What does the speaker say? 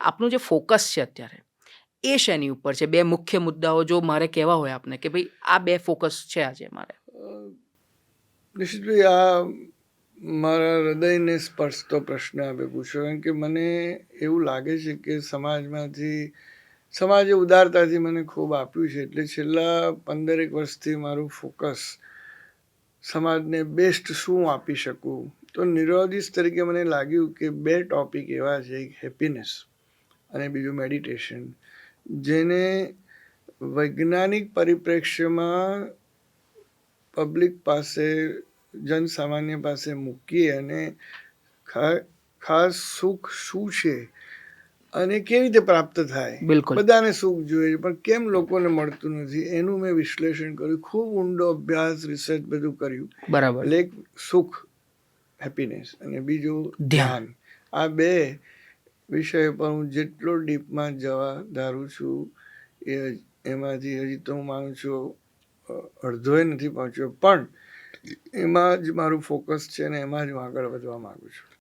આપનું જે ફોકસ છે અત્યારે, એ શેની ઉપર છે? બે મુખ્ય મુદ્દાઓ જો મારે કહેવા હોય આપને કે ભાઈ આ બે ફોકસ છે આજે મારે. નિશ્ચિતભાઈ આ મારા હૃદયને સ્પર્શતો પ્રશ્ન આપે પૂછ્યો કારણ કે મને એવું લાગે છે કે સમાજમાંથી, સમાજે ઉદારતાથી મને ખૂબ આપ્યું છે. એટલે છેલ્લા પંદરેક વર્ષથી મારું ફોકસ સમાજને બેસ્ટ શું આપી શકું? તો નિરોધિસ તરીકે મને લાગ્યું કે બે ટોપિક એવા છે, એક હેપીનેસ. અને બીજું મેડિટેશન જેને વૈજ્ઞાનિક પરિપ્રેક્ષ્યમાં પબ્લિક પાસે જનસામાન્ય પાસે મૂકીએ અને ખાસ સુખ શું છે અને કેવી રીતે પ્રાપ્ત થાય? બિલકુલ. બધાને સુખ જોઈએ છે પણ કેમ લોકોને મળતું નથી? એનું મેં વિશ્લેષણ કર્યું. ખૂબ ઊંડો અભ્યાસ રિસર્ચ બધું કર્યું. બરાબર. એટલે એક સુખ હેપીનેસ અને બીજું. ધ્યાન. આ બે વિષય પર હું જેટલો ડીપમાં જવા ધારું છું, એ એમાંથી હજી તો હું માનું છું અડધોય નથી પહોંચ્યો. પણ એમાં જ મારું ફોકસ છે ને એમાં જ હું આગળ વધવા માગું છું.